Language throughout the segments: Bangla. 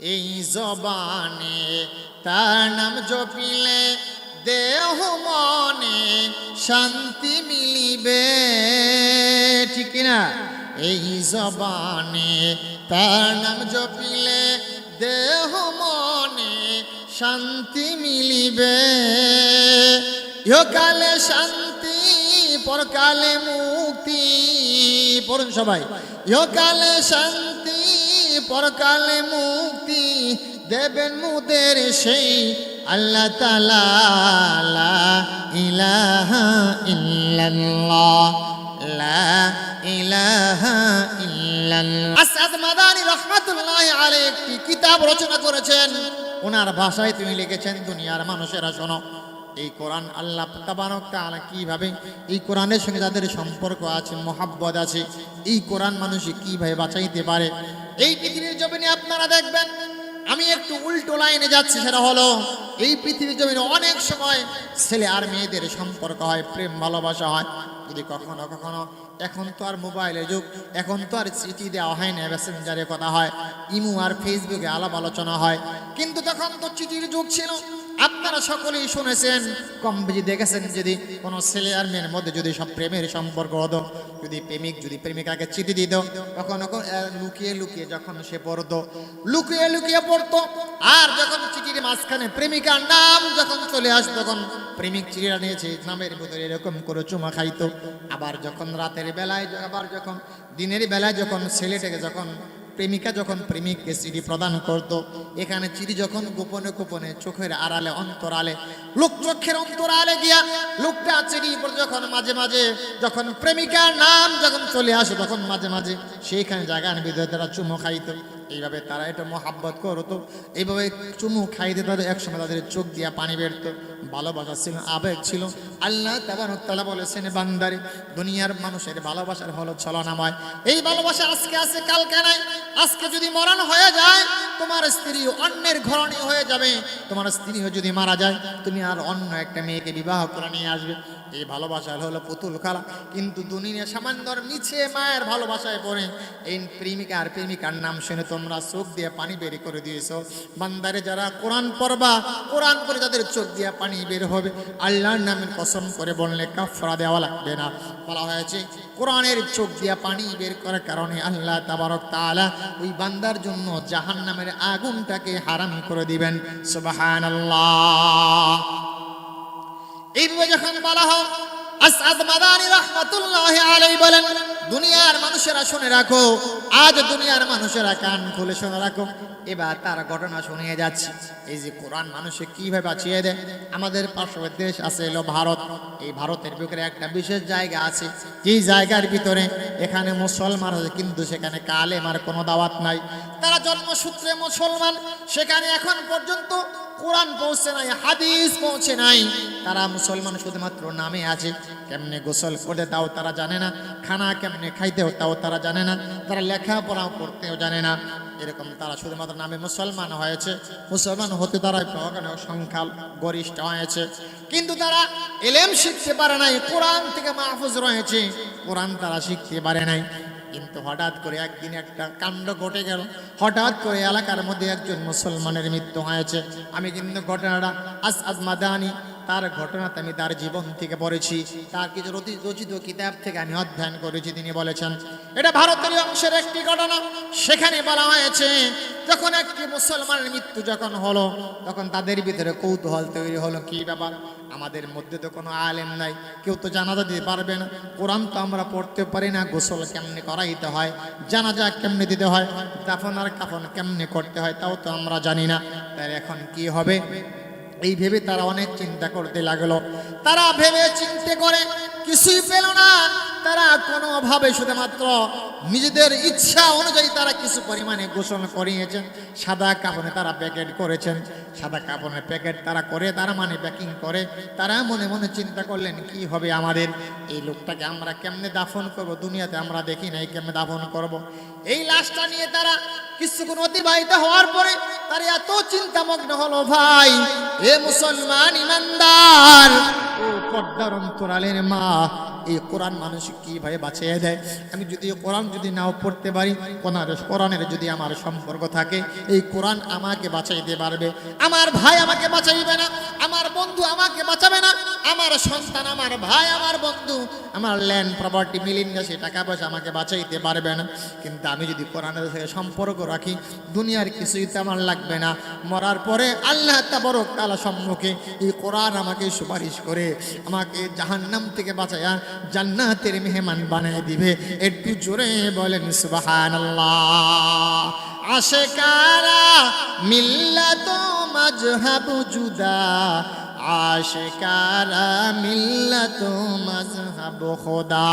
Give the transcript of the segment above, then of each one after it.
এই জবানে তার নাম জপিলে দেহ মনে শান্তি মিলিবে। ঠিক না এই জবানে তার নাম জপিলে দেহ মনে শান্তি মিলিবে। ইহকালে শান্তি, পরকালে মুক্তি। পড়ুন সবাই। ইহকালে শান্তি পরকালে মুক্তি দেবেন মুদের সেই আল্লাহ তালা ইলাহা কিতাব রচনা করেছেন। ওনার ভাষায় লিখেছেন, দুনিয়ার মানুষেরা শোনো, এই কোরআন আল্লাহ এই সঙ্গে সম্পর্ক আছে, মোহাব্বত আছে, এই কোরআন মানুষে কীভাবে বাঁচাইতে পারে এই পৃথিবীর জমিনে আপনারা দেখবেন, আমি একটু উল্টো লাইনে যাচ্ছি, সেটা হলো, এই পৃথিবীর জমিনে অনেক সময় ছেলে আর মেয়েদের সম্পর্ক হয়, প্রেম, ভালোবাসা হয়। যদি কখনো কখনো, এখন তো আর মোবাইলে যুগ, এখন তো আর চিঠি দেওয়া হয় না, মেসেঞ্জারে কথা হয়, ইমু আর ফেসবুকে আলাপ আলোচনা হয়। কিন্তু তখন তো চিঠির যুগ ছিল। আপনারা সকলেই শুনেছেন, কম বেশি দেখেছেন যদি কোনো ছেলে আর মেয়ের মধ্যে যদি সব প্রেমের সম্পর্ক হতো, যদি প্রেমিক, যদি প্রেমিকাকে চিঠি দিত তখন লুকিয়ে লুকিয়ে যখন সে পড়তো, লুকিয়ে লুকিয়ে পড়তো, আর যখন চিঠির মাঝখানে প্রেমিকার নাম যখন চলে আসতো, তখন প্রেমিক চিঠিটা নিয়েছে, নামের ভিতরে এরকম করে চুমা খাইতো। আবার যখন রাতের বেলায়, আবার যখন দিনের বেলায় যখন ছেলেটাকে যখন প্রেমিকা যখন প্রেমিককে চিঠি প্রদান করত, এখানে চিঠি যখন গোপনে গোপনে চোখের আড়ালে, অন্তরালে, লোক চোখের অন্তরালে গিয়া লোকটা চিঠি যখন মাঝে মাঝে যখন প্রেমিকার নাম যখন চলে আসে, তখন মাঝে মাঝে সেইখানে জায়গার ভিতরে তারা চুমো খাইতো। এইভাবে তারা এটা মহাব্বত করতো এইভাবে চুমু খাইতে তাদের একসময় তাদের চোখ দিয়া পানি বেরতো ভালোবাসা ছিল, আবেগ ছিল। আল্লাহ তাআলা বলেছেন বান্দারে, দুনিয়ার মানুষের ভালোবাসার হলো ছলনাময়। এই ভালোবাসা আজকে আছে, কালকে নাই। আজকে যদি মরণ হয়ে যায়, তোমার স্ত্রী অন্যের ঘরণী হয়ে যাবে। তোমার স্ত্রী যদি মারা যায়, তুমি আর অন্য একটা মেয়েকে বিবাহ করে নিয়ে আসবে। এই ভালোবাসা হলো পুতুল খেলা কিন্তু দুনিয়া সামান্যর নিচে মায়ের ভালোবাসায় পড়ে। এই প্রেমিকা আর প্রেমিকার নাম শুনে তোমরা চোখ দিয়ে পানি বের করে দিয়েছ। বান্দারে যারা কোরআন পড়বা, কোরআন করে যাদের চোখ দিয়ে পানি বের হবে। আল্লাহর নামের কসম করে বললে কাফরা দেওয়া লাগবে না। বলা হয়েছে, কোরআনের চোখ দিয়ে পানি বের করার কারণে আল্লাহ তাবারক তাআলা ওই বান্দার জন্য জাহান নামের আগুনটাকে হারাম করে দিবেন। সুবহানাল্লাহ। এইভাবে যখন বলা হয় বলেন, দুনিয়ার মানুষেরা শুনে রাখো, আজ দুনিয়ার মানুষেরা কান খুলে শুনে রাখো। এবার তার ঘটনা শুনিয়ে যাচ্ছে। এই যে কোরআন মানুষে কীভাবে বাঁচিয়ে দেয়? আমাদের পার্শ্ববর্তী দেশ আছে এলো ভারত। এই ভারতের ভিতরে একটা বিশেষ জায়গা আছে। যেই জায়গার ভিতরে এখানে মুসলমান আছে, কিন্তু সেখানে কালেমার কোনো দাওয়াত নাই। তারা জন্মসূত্রে মুসলমান, সেখানে এখন পর্যন্ত কোরআন পৌঁছে নাই, হাদিস পৌঁছে নাই। তারা মুসলমান শুধুমাত্র নামে আছে, কেমনে গোসল করে তাও তারা জানে না, খানা কেমনে খাইতেও তাও তারা জানে না, তারা লেখাপড়াও করতেও জানে না। এরকম তারা শুধুমাত্র নামে মুসলমান হয়েছে, মুসলমান হতে তারা সংখ্যা গরিষ্ঠ হয়েছে। কিন্তু তারা এলেম শিখতে পারে নাই, কোরআন থেকে মাহফুজ রয়েছে, কোরআন তারা শিখতে পারে নাই। কিন্তু হঠাৎ করে একদিন একটা কাণ্ড ঘটে গেল। হঠাৎ করে এলাকার মধ্যে একজন মুসলমানের মৃত্যু হয়েছে। আমি কিন্তু ঘটনাটা আজ আজ মাদানি, তার ঘটনাতে আমি তার জীবন থেকে পড়েছি। তার কিছু রচিত কিতাব থেকে আমি অধ্যয়ন করেছি, তিনি বলেছেন, এটা ভারতের অংশের একটি ঘটনা। সেখানে বলা হয়েছে, যখন একটি মুসলমানের মৃত্যু যখন হলো, তখন তাদের ভিতরে কৌতূহল তৈরি হলো। কি ব্যাপার? আমাদের মধ্যে তো কোনো আলেম নাই। কেউ তো জানাজা দিতে পারবে না। কোরআন তো আমরা পড়তে পারি না, গোসল কেমনে করাইতে হয়, জানাজা কেমনে দিতে হয়, দাফন আর কাফন কেমনে করতে হয়, তাও তো আমরা জানি না। তাই এখন কি হবে? এই ভেবে তারা অনেক চিন্তা করতে লাগল। তারা ভেবে চিন্তে করে কিছুই পেল না। তারা কোনোভাবে শুধুমাত্র নিজেদের ইচ্ছা অনুযায়ী তারা কিছু পরিমাণে গোসল করিয়েছেন। সাদা কাপড়ে তারা প্যাকেট করেছেন। সাদা কাপড়ের প্যাকেট তারা করে, তারা মানে প্যাকিং করে। তারা মনে মনে চিন্তা করলেন, কি হবে আমাদের? এই লোকটাকে আমরা কেমনে দাফন করব? দুনিয়াতে আমরা দেখি না এই কেমনে দাফন করব? এই লাশটা নিয়ে তারা কিছুক্ষণ অতিবাহিত হওয়ার পরে তার এত চিন্তামগ্ন হলো, ভাই এ মুসলমান ইমানদার, ও পর্দার অন্তরালের মা এই কোরআন মানুষ কীভাবে বাঁচিয়ে দেয়? আমি যদি কোরআন যদি নাও পড়তে পারি, কোরআনের কোরআনের যদি আমার সম্পর্ক থাকে, এই কোরআন আমাকে বাঁচাইতে পারবে। আমার ভাই আমাকে বাঁচাইবে না, আমার বন্ধু আমাকে বাঁচাবে না, আমার সন্তান, আমার ভাই, আমার বন্ধু, আমার ল্যান্ড প্রপার্টি মিলিন সে টাকা পয়সা আমাকে বাঁচাইতে পারবে না। কিন্তু আমি যদি কোরআনের সাথে সম্পর্ক রাখি, দুনিয়ার কিছুই তো আমার লাগবে না। মরার পরে আল্লাহ তাবরক তালা সম্মুখে এই কোরআন আমাকে সুপারিশ করে, আমাকে জাহান্নাম থেকে বাঁচায়া জান্নাতের মেহমান বানিয়ে দিবে। একটু জোরে বলেন সুবাহান আশেকারা মিল্লাত মজহাব জুদা? আশেকারা মিল্লাত মজহাব খোদা?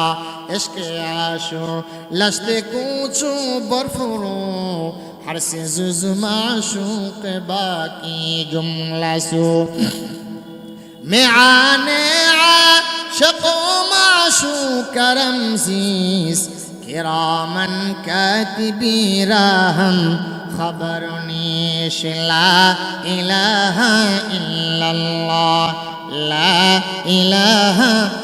ইশকে আশো লস্তে কুচু বরফুরো। معانع عاشق معشوق رمزيس كراما كاتبي راهم خبرني لا إله إلا الله لا إله.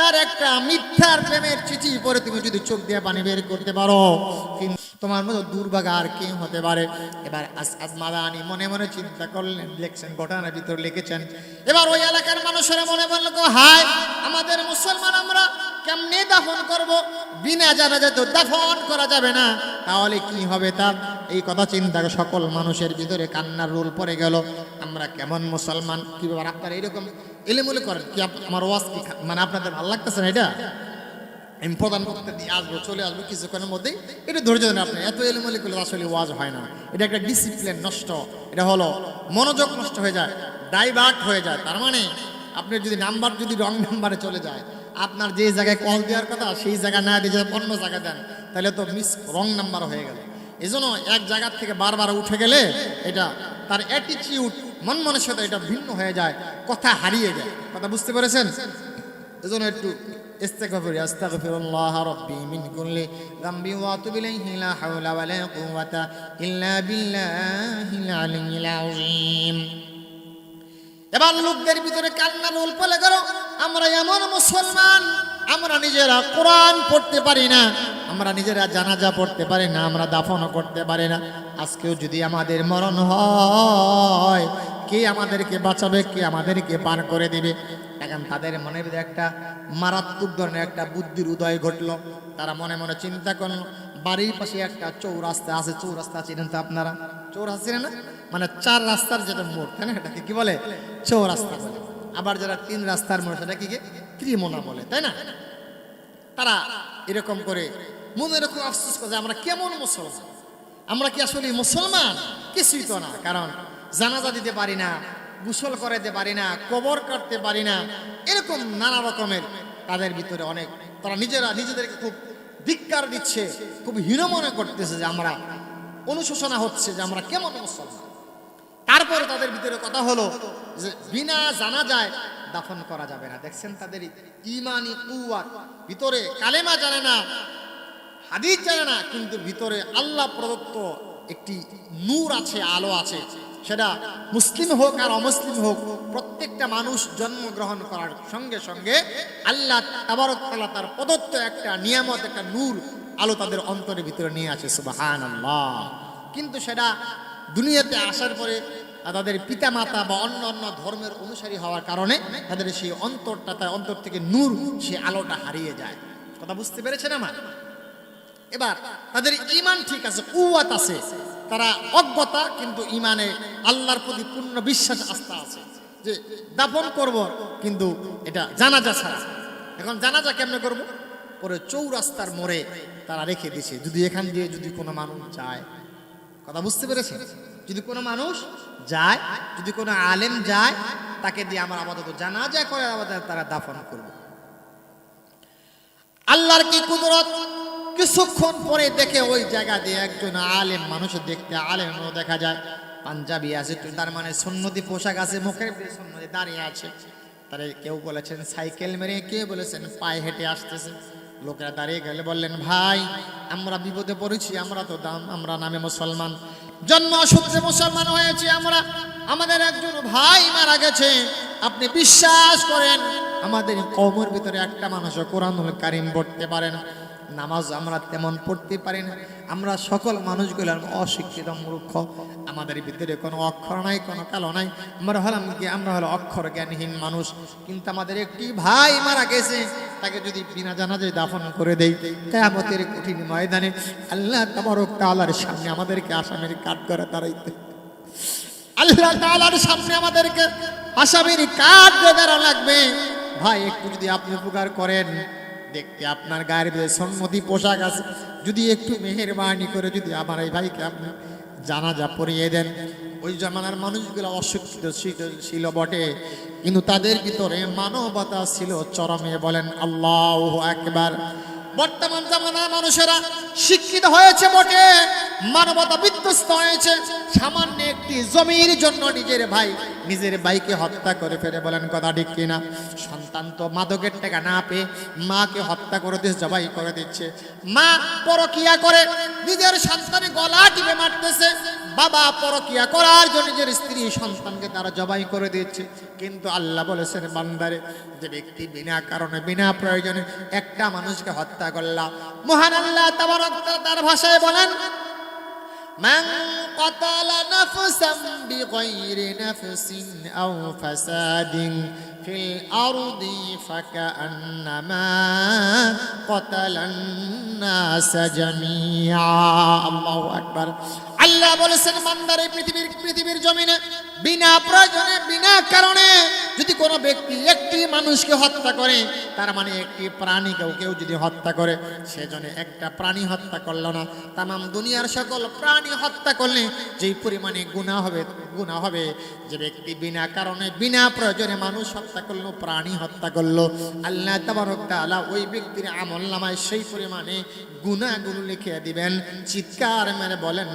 তার একটা মিথ্যার প্রেমের চিঠি পরে তুমি যদি চোখ দিয়ে পানি বের করতে পারো। কিন্তু তোমার মতো দুর্ভাগা আর কে হতে পারে। এবার আসাদ মাদানি মনে মনে চিন্তা করলেন, লিখছেন, ঘটনার ভিতর লিখেছেন। এবার ওই এলাকার মানুষেরা মনে বলল হায়, আমাদের মুসলমান আমরা কেমনে দাফন করব? বিনা জানা যেত দাফন করা যাবে না। তাহলে কি হবে তার? এই কথা চিন্তা সকল মানুষের ভিতরে কান্নার রোল পড়ে গেল। আমরা কেমন মুসলমান? কি ব্যাপার? আপনারা এরকম এলেমুলে করেন কি? আমার ওয়াজ কি? মানে আপনাদের ভালো লাগতেছে না এটা? আমি প্রদান করতে দিয়ে আসব, চলে আসব কিছুক্ষণের মধ্যেই। এটা ধৈর্য দেন আপনি, এত এলোমেলো করলে আসলে ওয়াজ হয় না। এটা একটা ডিসিপ্লিন নষ্ট। এটা হলো, মনোযোগ নষ্ট হয়ে যায় ডাইভার্ট হয়ে যায়। তার মানে আপনার যদি নাম্বার যদি রং নাম্বারে চলে যায়, আপনার যে জায়গায় কল দেওয়ার কথা, সেই জায়গা না দিয়ে অন্য জায়গা দেন, তাহলে তো মিস রং নাম্বার হয়ে গেল। এই জন্য এক জায়গার থেকে বারবার উঠে গেলে এটা, তার অ্যাটিটিউড মন মনের সাথে এটা ভিন্ন হয়ে যায়, কথা হারিয়ে যায়। কথা বুঝতে পেরেছেন? এজন্য একটু استغفر استغفر الله ربي من كل ذنب واتوب اليه لا حول ولا قوه الا بالله العلي العظيم এবার লোকদের ভিতরে কান্না রোল পলে গেল আমরা এমন মুসলমান আমরা নিজেরা কোরআন পড়তে পারি না আমরা নিজেরা জানাজা পড়তে পারি না আমরা দাফনও করতে পারি না আজকেও যদি আমাদের মরণ হয় কে আমাদেরকে বাঁচাবে কে আমাদেরকে পার করে দিবে এখন তাদের মনের ভিতরে একটা মারাত্মক ধরনের একটা বুদ্ধির উদয় ঘটলো। তারা মনে মনে চিন্তা করল, বাড়ির পাশে একটা চৌরাস্তা আছে, চৌরাস্তা চিনেন তো আপনারা? চৌরাস্তা চিনেন না? মানে চার রাস্তার যেটা মোড়, তাই না? এটাকে কি বলে? চৌরাস্তা বলে। আবার যারা তিন রাস্তার মোড় সেটা কি? ত্রিমোনা বলে, তাই না? তারা এরকম করে মনে এরকম আফসোস করে আমরা কেমন মুসলমান? আমরা কি আসলে মুসলমান? কিছুই তো না। কারণ জানাজা দিতে পারি না গোসল করাতে পারি না, কবর কাটতে পারি না, এরকম নানা রকমের তাদের ভিতরে অনেক। তারা নিজেরা নিজেদেরকে খুব ধিক্কার দিচ্ছে, খুব হীন মনে করতেছে যে আমরা অনুশোচনা হচ্ছে যে আমরা কেমন মুসলমান। তারপরে তাদের ভিতরে কথা হলো যে বিনা জানা যায় দাফন করা যাবে না। দেখছেন তাদের ইমানি কুয়াত ভিতরে কালেমা জানে না, হাদিস জানে না, কিন্তু ভিতরে আল্লাহ প্রদত্ত একটি নূর আছে, আলো আছে। সেটা মুসলিম হোক আর অমুসলিম হোক, প্রত্যেকটা মানুষ জন্মগ্রহণ করার সঙ্গে সঙ্গে আল্লাহ তাবারক তাআলা তার প্রদত্ত একটা নিয়ামত, একটা নূর আলো তাদের অন্তরের ভিতরে নিয়ে আসে সুবাহান আল্লাহ কিন্তু সেটা দুনিয়াতে আসার পরে তাদের পিতামাতা বা অন্য অন্য ধর্মের অনুসারী হওয়ার কারণে তাদের সেই অন্তরটা, তার অন্তর থেকে নূর সে আলোটা হারিয়ে যায়। কথা বুঝতে পেরেছেন আমার? এবার তাদের ইমান ঠিক আছে কুয়াত আছে। তারা অজ্ঞতা, কিন্তু ইমানে আল্লাহর প্রতি পূর্ণ বিশ্বাস, আস্থা আছে। যে দাফন করব, কিন্তু এটা জানাজা ছাড়া। এখন জানাজা কেমনে করব? পরে চৌরাস্তার মোড়ে তারা রেখে দিছে। যদি এখান দিয়ে যদি কোনো মানুষ যায়, কথা বুঝতে পেরেছেন? যদি কোনো মানুষ যায়, যদি কোনো আলেম যায়, তাকে দিয়ে আমার আপাতত জানাজা করে আমাদের তারা দাফন করবে। আল্লাহর কি কুদরত? কিছুক্ষণ পরে দেখে ওই জায়গা দিয়ে একজন আলেম মানুষ দেখতে আলেম দেখা যায়। পাঞ্জাবি আছে তার মানে সুন্নতি পোশাক আছে, মুখের সুন্নতি দাঁড়িয়ে আছে। তারে কেউ বলেছেন, সাইকেল মেরে কে? বলেছেন, পায়ে হেঁটে আসতেছে। লোকেরা দাঁড়িয়ে গেলে বললেন, ভাই, আমরা বিপদে পড়েছি, আমরা তো দাম, আমরা নামে মুসলমান। জন্ম সূত্রে মুসলমান হয়েছি আমরা। আমাদের একজন ভাই মারা গেছে। আপনি বিশ্বাস করেন, আমাদের কমের ভিতরে একটা মানুষও কোরআনুল কারিম পড়তে পারে না। নামাজ আমরা তেমন পড়তে পারি না। আমরা সকল মানুষগুলো অশিক্ষিত মূর্খ। আমাদের ভিতরে কোনো অক্ষর নাই, কোনো কালো নাই। আমরা হলাম কি আমরা হলো অক্ষর জ্ঞানহীন মানুষ। কিন্তু আমাদের একটি ভাই মারা গেছে। তাকে যদি বিনা জানাজে দাফন করে দেই, কেয়ামতের কঠিন ময়দানে আল্লাহ তাবারক তাআলার সামনে আমাদেরকে আসামের কাঠ করে দাঁড়াইতে আল্লাহ তাআলার সামনে আমাদেরকে আসামির কাঠ বেদারা লাগবে। ভাই, একটু যদি আপনি উপকার করেন। দেখতে আপনার গায়ের ভিতরে সম্মতি পোশাক আছে। যদি একটু মেহেরবানি করে যদি আমার এই ভাইকে আপনি জানাজা পরিয়ে দেন। ওই জমানার মানুষগুলো অশিক্ষিত ছিল বটে। কিন্তু তাদের ভিতরে মানবতা ছিল চরমে বলেন আল্লাহ একবার বর্তমান জামানার মানুষেরা শিক্ষিত হয়েছে বটে, মানবতা বিধ্বস্ত হয়েছে। সামান্য একটি জমির জন্য নিজের ভাই, নিজের ভাইকে হত্যা করে ফেলে বলেন কথা ঠিক কিনা? সন্তান তো মাদকের টাকা না পেয়ে মাকে হত্যা করে দিচ্ছে, জবাই করে দিচ্ছে। মা পরকিয়া করে, নিজের সন্তানের গলা টিপে মারতেছে। বাবা পরকিয়া করার জন্য নিজের স্ত্রী সন্তানকে তারা জবাই করে দিচ্ছে কিন্তু আল্লাহ বলেছেন বান্দারে যে ব্যক্তি বিনা কারণে বিনা প্রয়োজনে একটা মানুষকে হত্যা করলা মহান আল্লাহ তাবারক তাআলা তার ভাষায় বলেন من قتل نفسا بغير نفس أو فساد في الأرض فكأنما قتل الناس جميعا الله أكبر আল্লাহ বলেছেন, বান্দার এই পৃথিবীর পৃথিবীর জমিনে বিনা প্রয়োজনে, বিনা কারণে যদি কোনো ব্যক্তি একটি মানুষকে হত্যা করে, তার মানে একটি প্রাণীকেও কেউ যদি হত্যা করে, সেজন্য একটা প্রাণী হত্যা করল না। তামাম দুনিয়ার সকল প্রাণী হত্যা করলে যেই পরিমাণে গুণা হবে গুণা হবে, যে ব্যক্তি বিনা কারণে, বিনা প্রয়োজনে মানুষ হত্যা করল, প্রাণী হত্যা করল, আল্লাহ তাবারক তাআলা ওই ব্যক্তির আমল নামায় সেই পরিমাণে গুণাগুলো লিখে দিবেন। চিৎকার মেরে বলেন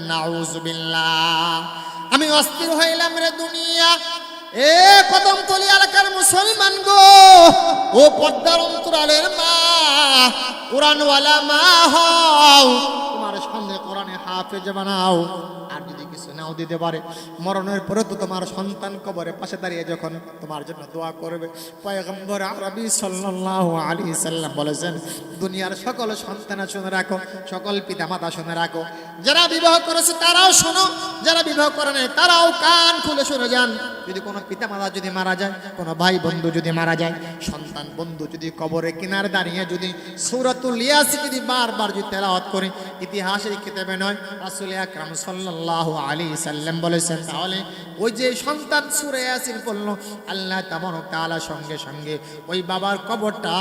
আমি অস্থির হইলাম রে দুনিয়া। এ কদম তলি এলাকার মুসলমান গো। ও পদ্মার অন্তরালের মা। কোরআনওয়ালা মা হও। তোমার সামনে কোরআনে হাফেজ বানাও। নাও দিতে পারে। মরণের পরে তো তোমার সন্তান কবরের পাশে দাঁড়িয়ে যখন তোমার জন্য দোয়া করবে। পয়গম্বর আরবি সাল্লাল্লাহু আলাইহি সাল্লাম বলেছেন, দুনিয়ার সকল সন্তান শুনে রাখো, সকল পিতামাতা শুনে রাখো। যারা বিবাহ করেছে তারাও শোনো, যারা বিবাহ করে নাই তারাও কান খুলে শুনে যান। যদি কোনো পিতামাতা যদি মারা যায়, কোনো ভাই বন্ধু যদি মারা যায়, সন্তান বন্ধু যদি কবরে কিনার দাঁড়িয়ে যদি সূরাতুল ইয়াসিন যদি বারবার যদি তেলাওয়াত করে ইতিহাসের কিতাবে নয়, রাসূল আকরাম সাল্লাল্লাহু আলাইহি সাল্লাম বলেছেন, তাহলে ওই যে সন্তান সুরে ইয়াসিন পড়ল, আল্লাহ তাবারক তাআলা সঙ্গে সঙ্গে ওই বাবার কবরটা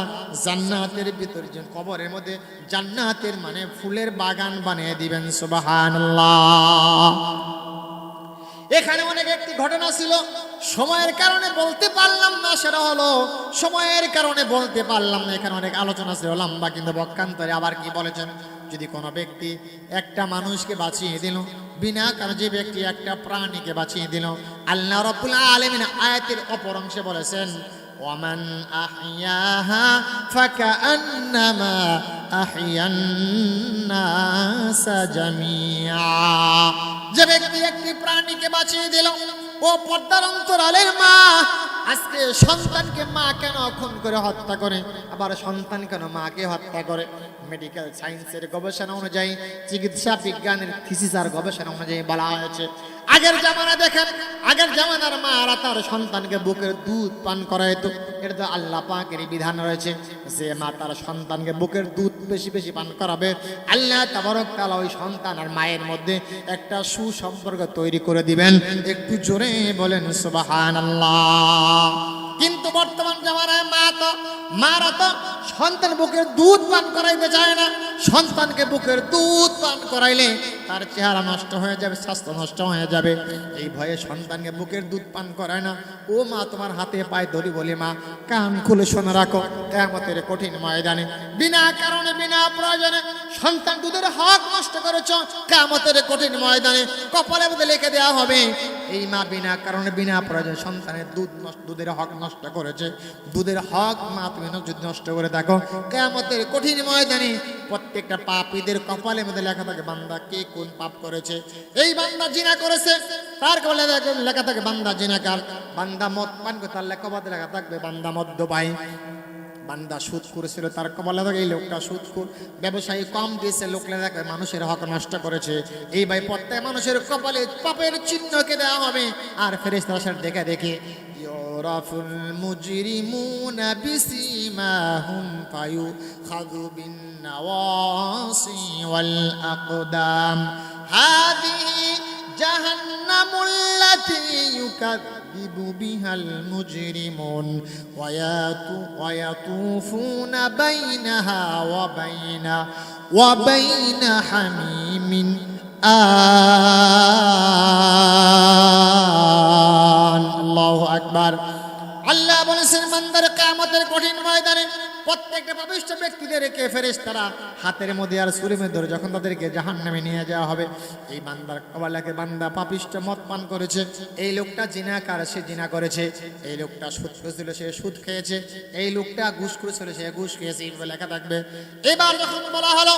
জান্নাতের ভিতরে কবরের মধ্যে জান্নাতের মানে ফুলের বাগান বানিয়ে দিবেন, সুবহানাল্লাহ। এখানে অনেক একটি ঘটনা ছিল, সময়ের কারণে বলতে পারলাম না, সেটা হলো সময়ের কারণে বলতে পারলাম না, এখানে অনেক আলোচনা ছিল, লম্বা কিন্তু বক্কান্তরে, আবার কি বলেছেন? যদি কোনো ব্যক্তি একটা মানুষকে বাঁচিয়ে দিল, বিনা কারণে ব্যক্তি একটা প্রাণীকে বাঁচিয়ে দিল, আল্লাহ রব্বুল আলমিন আয়াতের অপর অংশে বলেছেন ওমান আহিয়াহা ফাকান্নামা আহিয়ান্নাসা জামিয়া যে ব্যক্তি একটি প্রাণীকে বাঁচিয়ে দিল, ও পর্দার অন্তরালের মা আজকে সন্তানকে মা কেন খুন করে হত্যা করে? আবার সন্তান কেন মাকে হত্যা করে? মেডিকেল সায়েন্সের গবেষণা অনুযায়ী, চিকিৎসা বিজ্ঞানের থিসিস আর গবেষণা অনুযায়ী বলা হয়েছে আগের জামানা দেখেন, আগের জামানার মারা তার সন্তানকে বুকের দুধ পান করাইতো। এটা তো আল্লাহ পাকের বিধান রয়েছে, যে মা তার সন্তানকে বুকের দুধ বেশি বেশি পান করাবে। আল্লাহ তাবারক ওই সন্তান আর মায়ের মধ্যে একটা সুসম্পর্ক তৈরি করে দিবেন। একটু জোরে বলেন, সুবহানাল্লাহ। কিন্তু বর্তমান জামানায় মা তো, মারা তো সন্তান বুকের দুধ পান করাইতে চায় না। সন্তানকে বুকের দুধ পান করাইলে তার চেহারা নষ্ট হয়ে যাবে, স্বাস্থ্য নষ্ট হয়ে যাবে। এই ভয়ে সন্তানকে বুকের দুধ পান করায় না। ও মা, তোমার হাতে পায়ে ধরি বলি মা, কান খুলে শোনা রাখো কেমতের কঠিন ময়দানে। বিনা কারণে, বিনা প্রয়োজনে সন্তান দুধের হক নষ্ট করেছ কেমতের কঠিন ময়দানে কপালে মধ্যে লিখে দেওয়া হবে এই মা বিনা কারণে, বিনা প্রয়োজনে সন্তানের দুধ নষ্ট- দুধের হক নষ্ট করেছে। দুধের হক মা তুমি যদি নষ্ট করে দেখো কেমতের কঠিন ময়দানে প্রত্যেকটা পাপীদের কপালের মধ্যে লেখা থাকে, বান্দা কে কোন পাপ করেছে? এই বান্দা জিনা করেছে। তার কপালে লেখা- লেখা থাকে, বান্দা জিনাকার। বান্দা মদ পান তার লেখাপথে লেখা থাকবে, বান্দা মদ্যপায়ী। বান্দা সুদ করেছিল তার কপালে থাকে এই লোকটা সুদ ব্যবসায়ী কম দিয়েছে লোকলে দেখে মানুষের হক নষ্ট করেছে এই ভাই প্রত্যেক মানুষের কপালে পাপের চিহ্নকে দেওয়া হবে আর ফেরেস্তারা সেটা দেখে দেখে يعرف المجرمون بسيماهم فيؤخذ بالنواصي والأقدام هذه جهنم التي يكذب بها المجرمون ويطوفون بينها وبين وبين حميم آن. الله أكبر. আল্লাহ বলেছেন মান্দার কামতের কঠিন ময়দানে প্রত্যেকটা পাপিষ্ঠ ব্যক্তিদেরকে ফেরেশতারা হাতের মধ্যে আর সুরে মধ্যে ধরে যখন তাদেরকে জাহান নামে নিয়ে যাওয়া হবে, এই বান্দার কবালাকে বান্দা পাপিষ্ঠ মদ পান করেছে। এই লোকটা জিনাকার, সে জিনা করেছে। এই লোকটা সুদ করেছিল, সে সুদ খেয়েছে। এই লোকটা ঘুষ করেছিল, সে ঘুষ খেয়েছে লেখা থাকবে। এবার যখন বলা হলো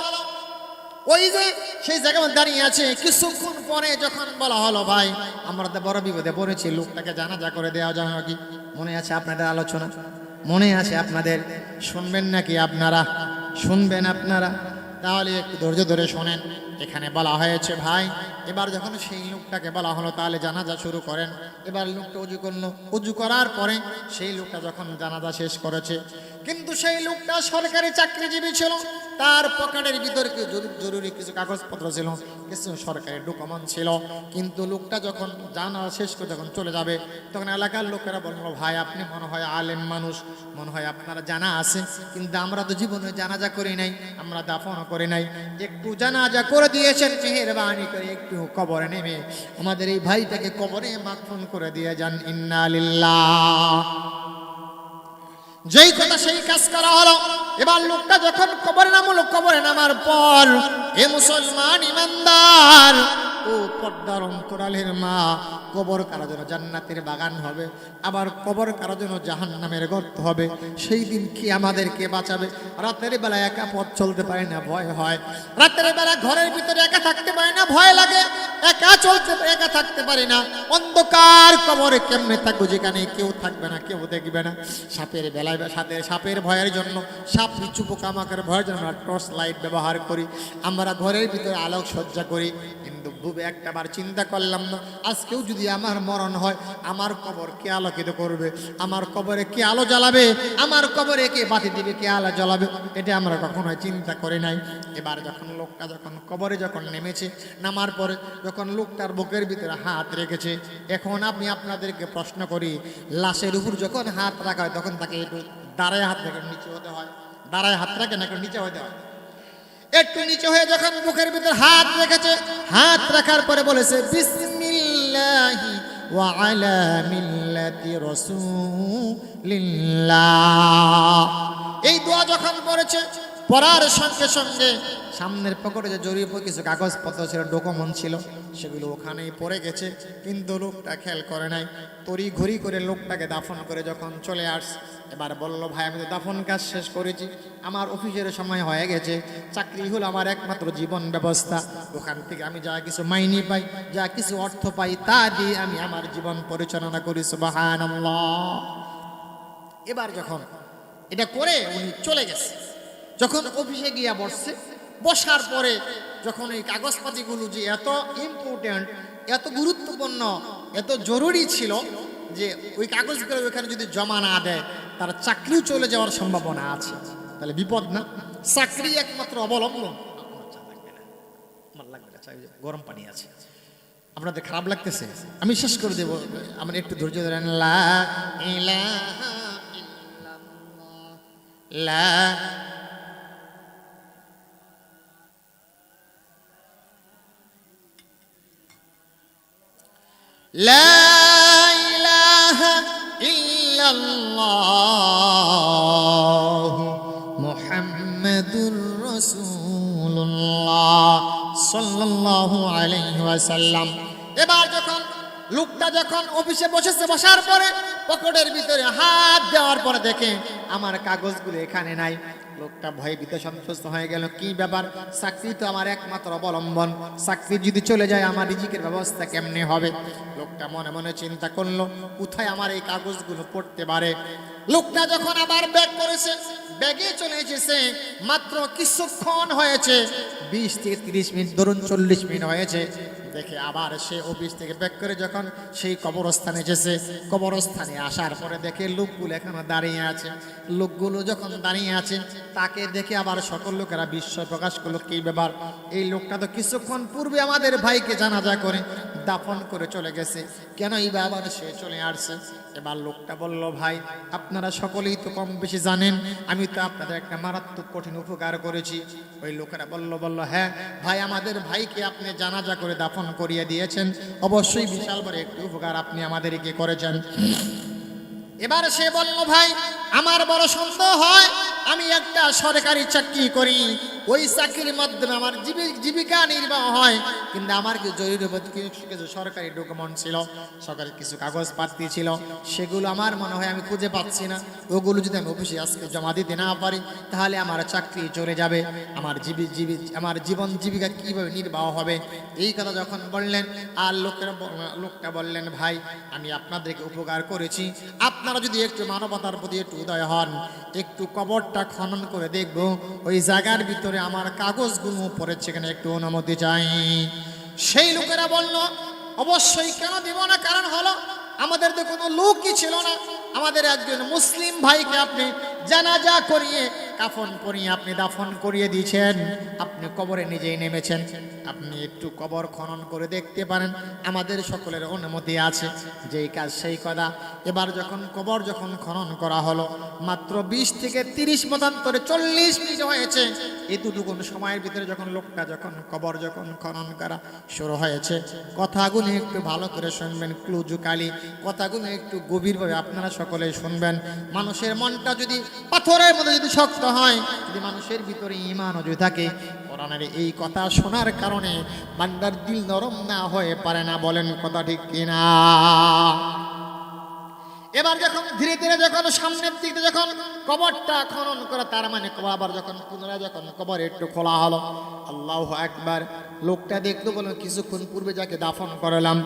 ওই যে সেই জায়গায় দাঁড়িয়ে আছে, কিছুক্ষণ পরে যখন বলা হলো, ভাই, আমরা তো বড় বিপদে পড়েছি, লোকটাকে জানাজা করে দেওয়া যায় কি মনে আছে আপনাদের আলোচনা? মনে আছে আপনাদের? শুনবেন নাকি আপনারা? শুনবেন আপনারা? তাহলে একটু ধৈর্য ধরে শোনেন। এখানে বলা হয়েছে, ভাই, এবার যখন সেই লোকটাকে বলা হলো, তাহলে জানাজা শুরু করেন। এবার লোকটা উজু করল। উজু করার পরে সেই লোকটা যখন জানাজা শেষ করেছে কিন্তু সেই লোকটা সরকারি চাকরিজীবী ছিল। তার পকেটের ভিতরে জরুরি কিছু কাগজপত্র ছিল, কিছু সরকারি ডকুমেন্ট ছিল। কিন্তু লোকটা যখন জানা শেষ করে যখন চলে যাবে, তখন এলাকার লোকেরা বলল, ভাই, আপনি মনে হয় আলেম মানুষ, মনে হয় আপনারা জানা আছে। কিন্তু আমরা তো জীবনে জানাজা করি নাই, আমরা দাফন করি নাই। একটু জানাজা করে দিয়েছেন, মেহেরবানি করে একটু কবরে নেমে। আমাদের এই ভাইটাকে কবরে মাখন করে দিয়ে যান। ইন্নালিল্লাহ যেই কথা সেই কাজ করা হলো। এবার লোকটা যখন কবরে নামলো, কবরে নামার পর, এ মুসলমান ইমানদার, ও পর্দার অন্তরালের মা কবর কারও জন্য জান্নাতের বাগান হবে, আবার কবর কারও জন্য জাহান নামের গর্ত হবে, সেই দিন কি আমাদেরকে বাঁচাবে? রাতের বেলা একা পথ চলতে পারে না, ভয় হয়। রাতের বেলা ঘরের ভিতরে একা থাকতে পারে না, ভয় লাগে। একা চলতে, একা থাকতে পারি না। অন্ধকার কবরে কেমনে থাকব যেখানে কেউ থাকবে না, কেউ দেখবে না। সাপের বেলায় সাথে সাপের ভয়ের জন্য, সাপ পিছু পোকামাকের ভয়ের জন্য আমরা টর্চ লাইট ব্যবহার করি। আমরা ঘরের ভিতরে আলোক সজ্জা করি। কিন্তু ভুবে একটা বার চিন্তা করলাম না, আজকেও যদি আমার মরণ হয়, আমার কবর কে আলোকিত করবে? আমার কবরে কে আলো জ্বালাবে? আমার কবরে কে বাতি দিবে, কে আলো জ্বালাবে? এটা আমরা কখনোই চিন্তা করি নাই। এবার যখন লোকটা যখন কবরে যখন নেমেছে, নামার পরে যখন লোকটার বুকের ভিতরে হাত রেখেছে, এখন আমি আপনাদেরকে প্রশ্ন করি, লাশের উপর যখন হাত রাখা হয়, তখন তাকে একটু দাঁড়ায় হাত রেখে নিচে হতে হয়। দাঁড়ায় হাত রাখে না একটু নিচে হতে হয়? একটু নিচে হয়ে যখন বুকের ভিতরে হাত রেখেছে, হাত রাখার পরে বলেছে বিসমিল্লাহি ওয়া আলা মিল্লাতি রাসূলিল্লাহ এই দোয়া যখন পড়েছে পড়ার সঙ্গে সঙ্গে সামনের পকেটে যে জরুরি কিছু কাগজপত্র ছিল, ডকুমেন্ট ছিল, সেগুলো ওখানেই পড়ে গেছে। কিন্তু লোকটা খেয়াল করে নাই। তড়ি ঘড়ি করে লোকটাকে দাফন করে যখন চলে আস, এবার বলল, ভাই, আমি তো দাফন কাজ শেষ করেছি। আমার অফিসের সময় হয়ে গেছে। চাকরি হলো আমার একমাত্র জীবন ব্যবস্থা। ওখান থেকে আমি যা কিছু মাইনি পাই, যা কিছু অর্থ পাই, তা দিয়ে আমি আমার জীবন পরিচালনা করি, সুবহানাল্লাহ। এবার যখন এটা করে উনি চলে গেছে। যখন অফিসে গিয়া বসছে, বসার পরে যখন এই কাগজপাতিগুলো যে এত ইম্পর্ট্যান্ট এত গুরুত্বপূর্ণ, এত জরুরি ছিল যে ওই কাগজগুলো ওখানে যদি জমা না দেয়, তার চাকরিও চলে যাওয়ার সম্ভাবনা আছে। তাহলে বিপদ না? চাকরি একমাত্র অবলম্বন। গরম পানি আছে। আপনাদের খারাপ লাগতেছে? আমি শেষ করে দেবো। আমার একটু ধৈর্য ধরেন। লা লা لا إله إلا الله محمد رسول الله صلى الله عليه وسلم এবার যখন লোকটা যখন অফিসে বসেছে বসার পরে পকেটের ভিতরে হাত দেওয়ার পরে দেখে আমার কাগজগুলো এখানে নাই লোকটা ভয়ে ভীত সন্তুষ্ট হয়ে গেল। কি ব্যাপার? চাকরি তো আমার একমাত্র অবলম্বন। চাকরি যদি চলে যায়, আমার রিজিকের ব্যবস্থা কেমনে হবে? লোকটা মনে মনে চিন্তা করল, কোথায় আমার এই কাগজগুলো পড়তে পারে? লোকটা যখন আবার ব্যাগ করেছে, ব্যাগে চলে এসেছে, মাত্র কিছুক্ষণ হয়েছে, বিশ থেকে তিরিশ মিনিট, ধরুন চল্লিশ মিনিট হয়েছে। দেখে আবার সে অফিস থেকে ব্যাক করে যখন সেই কবরস্থানে এসেছে, কবরস্থানে আসার পরে দেখে লোকগুলো এখানে দাঁড়িয়ে আছে। লোকগুলো যখন দাঁড়িয়ে আছে, তাকে দেখে আবার সকল লোকেরা বিস্ময় প্রকাশ করল, কী ব্যাপার? এই লোকটা তো কিছুক্ষণ পূর্বে আমাদের ভাইকে জানাজা করে দাফন করে চলে গেছে। কেন এই আবার সে চলে আসছে? এবার লোকটা বলল, ভাই, আপনারা সকলেই তো কম বেশি জানেন, আমি তো আপনাদের একটা মারাত্মক কঠিন উপকার করেছি। ওই লোকেরা বলল বলল হ্যাঁ ভাই, আমাদের ভাইকে আপনি জানাজা করে দাফন করিয়ে দিয়েছেন। অবশ্যই বিশাল বড় একটি উপকার আপনি আমাদেরকে করেছেন। এবার সে বলল, ভাই, আমার বড় সন্দেহ হয় আমি একটা সরকারি চাকরি করি, ওই চাকরির মাধ্যমে আমার জীবি- জীবিকা নির্বাহ হয়। কিন্তু আমার কিছু জরুরি কিছু সরকারি ডকুমেন্ট ছিল, সরকারি কিছু কাগজপাতি ছিল, সেগুলো আমার মনে হয় আমি খুঁজে পাচ্ছি না। ওগুলো যদি আমি অফিসে আজকে জমা দিতে না পারি, তাহলে আমার চাকরি চলে যাবে। আমার জীবি জীবি, আমার জীবন জীবিকা কীভাবে নির্বাহ হবে? এই কথা যখন বললেন, আর লোকের লোকটা বললেন, ভাই, আমি আপনাদেরকে উপকার করেছি। আপনারা যদি একটু মানবতার প্রতি একটু উদয় হন, একটু কবরটা খনন করে দেখব। ওই জায়গার ভিতরে আমার কাগজগুলো পড়েছে এখানে একটু অনুমতি চাই। সেই লোকেরা বলল, অবশ্যই কেন দেব না? কারণ হলো, আমাদের তো কোনো লোকই ছিল না। আমাদের একজন মুসলিম ভাইকে আপনি জানাজা করিয়ে, কাফন পরিয়ে আপনি দাফন করিয়ে দিয়েছেন। আপনি কবরে নিজেই নেমেছেন। আপনি একটু কবর খনন করে দেখতে পারেন। আমাদের সকলের অনুমতি আছে। যেই কাজ সেই কথা। এবার যখন কবর যখন খনন করা হলো, মাত্র বিশ থেকে তিরিশ মতান্তরে চল্লিশ মিনিট হয়েছে। এতটুকুন সময়ের ভিতরে যখন লোকটা যখন কবর যখন খনন করা শুরু হয়েছে, কথাগুলো একটু ভালো করে শুনবেন। ক্লুজুকালি কথাগুলো একটু গভীরভাবে আপনারা সকলে শুনবেন। মানুষের মনটা যদি পাথরের মধ্যে যদি শক্ত হয়, যদি মানুষের ভিতরে ইমানও যদি থাকে, কোরআনের এই কথা শোনার কারণে বান্দার দিল নরম না হয়ে পারে না, বলেন কথা ঠিক কিনা? এবার যখন ধীরে ধীরে যখন সামনের দিকে যখন কবরটা খনন করে, তার মানে আবার যখন পুনরায় যখন কবর একটু খোলা হলো, আল্লাহ একবার লোকটা দেখল বলো কিছুক্ষণ পূর্বে যাকে দাফন করালাম,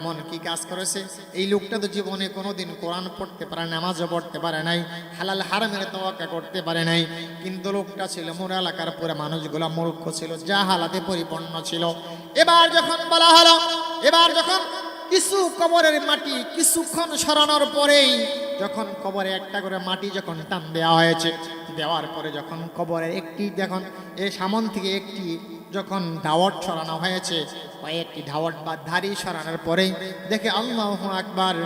এমন কি কাজ করেছে? এই লোকটা তো জীবনে কোনোদিন কোরআন পড়তে পারে, নামাজও পড়তে পারে নাই, হালাল হারামের তোয়াক্কা করতে পারে নাই, কিন্তু লোকটা ছিল মোর এলাকার পুরো মানুষগুলো মূর্খ ছিল, যা হালাতে পরিপূর্ণ ছিল। এবার যখন বলা হলো, এবার যখন কিছু কবরের মাটি কিছুক্ষণ সরানোর পরেই যখন কবরে একটা করে মাটি যখন টান দেওয়া হয়েছে, দেওয়ার পরে যখন কবরের একটি যখন এ সামন থেকে একটি যখন ধাওয়াট সরানো হয়েছে, কয়েকটি ধাওয়াট বা ধারি সরানোর পরেই দেখে আল্লাহ আকবার,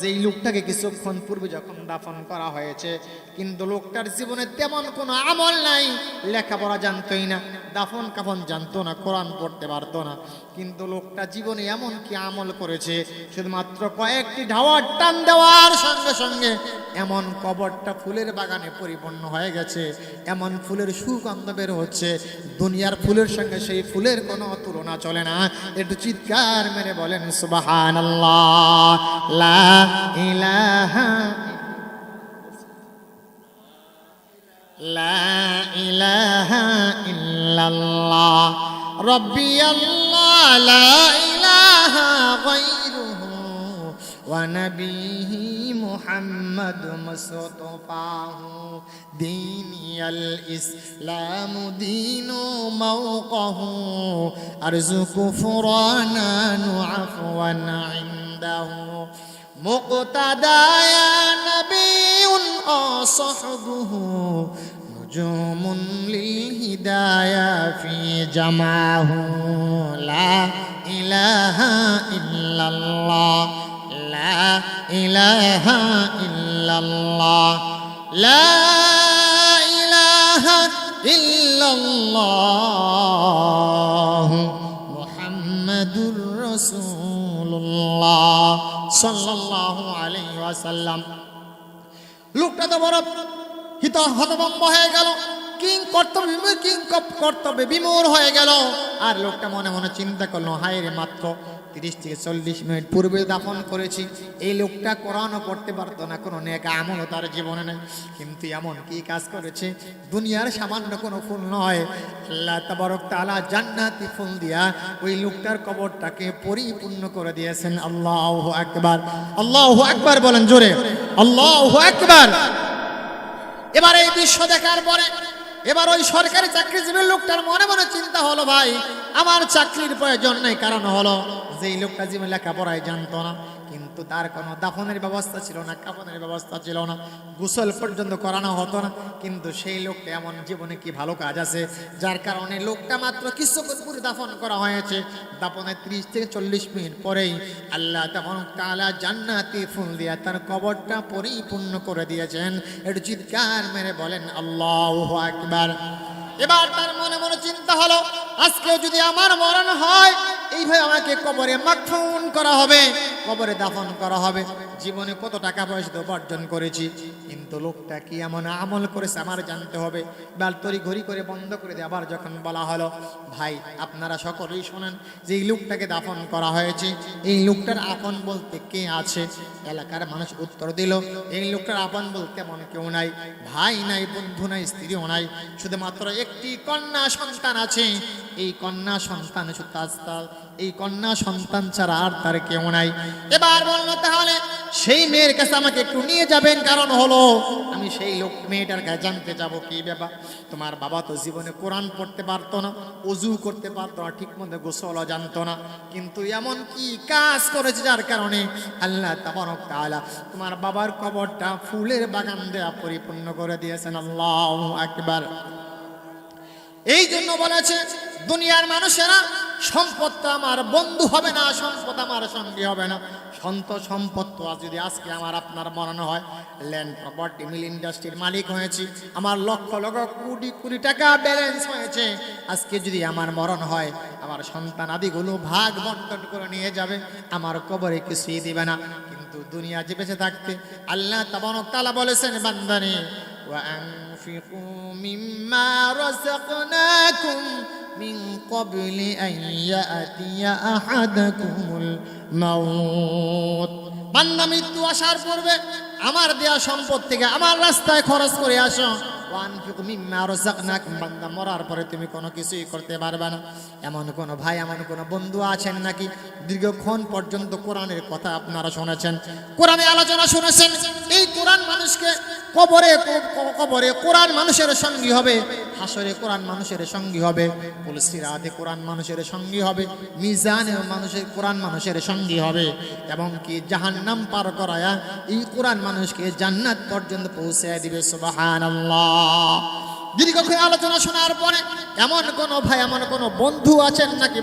যেই লোকটাকে কিছুক্ষণ পূর্বে যখন দাফন করা হয়েছে, কিন্তু লোকটার জীবনে তেমন কোনো আমল নাই, লেখাপড়া জানতোই না, দাফন কাফন জানতো না, কোরআন পড়তে পারতো না। কিন্তু লোকটা জীবনে এমন কি আমল করেছে, শুধুমাত্র কয়েকটি ঢাওয়ার টান দেওয়ার সঙ্গে সঙ্গে এমন কবরটা ফুলের বাগানে পরিপূর্ণ হয়ে গেছে, এমন ফুলের সুগন্ধ বের হচ্ছে, দুনিয়ার ফুলের সঙ্গে সেই ফুলের কোনো তুলনা চলে না। একটু চিৎকার মেরে বলেন সুবাহান লা ইলাহা ইল্লাল্লাহ। ربي الله لا إله غيره ونبيه محمد مصطفاه. ديني الإسلام دين موقه أرزق كفرانا عفوا عنده. مقتدى يا نبي أصحبه. نجوم للهدايا في جمعه لا إله إلا الله لا إله إلا الله لا ইল্লাল্লাহ মুহাম্মাদুর রাসূলুল্লাহ সাল্লাল্লাহু আলাইহি ওয়াসাল্লাম লোকটা তো বড় হিত হতভম্ব হয়ে গেল। কিং কর্তব্য কিং কর্তব্যে বিমূর হয়ে গেল। আর লোকটা মনে মনে চিন্তা করল, হায় রে মাত্র, তিরিশ থেকে চল্লিশ মিনিট পূর্বে দাফন করেছি। এই লোকটা কোরআনও পড়তে পারতো না, কোনো নেক আমলও তার জীবনে নেই। কিন্তু এমন কি কাজ করেছে, দুনিয়ার সামান্য কোনো ফুল নয়। আল্লাহ তাবারক তাআলা জান্নাতি ফুল দিয়া ওই লোকটার কবরটাকে পরিপূর্ণ করে দিয়েছেন। আল্লাহু আকবার, আল্লাহ আকবার বলেন জোরে, আল্লাহু আকবার। এবার এই দৃশ্য দেখার পরে, এবার ওই সরকারি চাকরিজীবীর লোকটার মনে মনে চিন্তা হলো, ভাই, আমার চাকরির প্রয়োজন নেই, কারণ হলো যে লোকটা জীবন লেখাপড়ায় জানতো না কিন্তু তার কোনো দাফনের ব্যবস্থা ছিল না, কাফনের ব্যবস্থা ছিল না। গোসল পর্যন্ত করানো হতো না, কিন্তু সেই লোকটা এমন জীবনে কি ভালো কাজ আছে? যার কারণে লোকটা মাত্র কিছুক্ষণ পরে দাফন করা হয়েছে। দাফনের ত্রিশ থেকে চল্লিশ মিনিট পরেই আল্লাহ তখন তালা জান্নাতি ফুল দিয়া তার কবরটা পরিপূর্ণ করে দিয়েছেন। একটু চিৎকার মেরে বলেন, আল্লাহ একবার এবার তার মনে মনে চিন্তা হলো, আজকেও যদি আমার মরণ হয় এইভাবে আমাকে কবরে মাখফুন করা হবে কবরে দাফন করা হবে। জীবনে কত টাকা পয়সা উপার্জন করেছি। কিন্তু লোকটা কি এমন আমল করেছে আমার জানতে হবে। এবার তরি ঘড়ি করে বন্ধ করে দিয়ে আবার যখন বলা হলো, ভাই, আপনারা সকলেই শোনেন যে এই লোকটাকে দাফন করা হয়েছে। এই লোকটার আপন বলতে কে আছে? এলাকার মানুষ উত্তর দিল, এই লোকটার আপন বলতে এমন কেউ নাই। ভাই নাই, বন্ধু নাই, স্ত্রীও নাই। শুধুমাত্র একটি কন্যা সন্তান আছে। এই কন্যা সন্তান তাজ- এই কন্যা সন্তান ছাড়া আর তার কেউ নাই। এবার বলল, তাহলে সেই মেয়ের কাছে আমাকে একটু নিয়ে যাবেন, কারণ হলো আমি সেই লোক, মেয়েটার কাছে জানতে যাব, কি ব্যাপার? তোমার বাবা তো জীবনে কোরআন পড়তে পারতো না অজু করতে পারতো না ঠিক মতো গোসলও জানতো না, কিন্তু এমন কি কাজ করেছে যার কারণে আল্লাহ তাবারক তাআলা তোমার বাবার কবরটা ফুলের বাগান দেয়া পরিপূর্ণ করে দিয়েছেন। আল্লাহ আকবার। এই জন্য বলেছে, দুনিয়ার মানুষেরা সম্পদ তো আমার বন্ধু হবে না সম্পদ আমার সঙ্গী হবে না সন্ত সম্পদ তো আজ যদি আজকে আমার আপনার মরণ হয় ল্যান্ড প্রপার্টি মিল ইন্ডাস্ট্রির মালিক হয়েছি আমার লক্ষ লক্ষ কোটি কোটি টাকা ব্যালেন্স হয়েছে আজকে যদি আমার মরণ হয় আমার সন্তান আদিগুলো ভাগ বন্টন করে নিয়ে যাবে আমার কবরে কিছুই দিবে না কিন্তু দুনিয়া যে বেঁচে থাকতে আল্লাহ তাবারক তাআলা বলেছেন বান্দানে وأنفقوا مما رزقناكم من قبل أن يأتي أحدكم الموت বান্দা মৃত্যু আসার পূর্বে আমার দেয়া সম্পদ থেকে আমার রাস্তায় খরচ করে আসো ওয়ানফিকু মিম্মা রাযাকনাকুম বান্দা মরার পরে তুমি কোনো কিছুই করতে পারবে না এমন কোনো ভাই এমন কোনো বন্ধু আছেন নাকি দীর্ঘক্ষণ পর্যন্ত কোরআনের কথা আপনারা শুনেছেন কোরআনে আলোচনা শুনেছেন এই কোরআন মানুষকে কবরে কবরে কোরআন মানুষের সঙ্গী হবে, হাসরে কোরআন মানুষের সঙ্গী হবে পুলসিরাতে কোরআন মানুষের সঙ্গী হবে, মিজানে মানুষের, কোরআন মানুষের সঙ্গী হবে। এবং কি জাহান্নাম পার করায়া এই কোরআন মানুষকে জান্নাত পর্যন্ত পৌঁছে দিবে, সুবহানাল্লাহ। দীর্ঘক্ষণ আলোচনা শোনার পরে এমন কোন ভাই, এমন কোন বন্ধু আছেন নাকি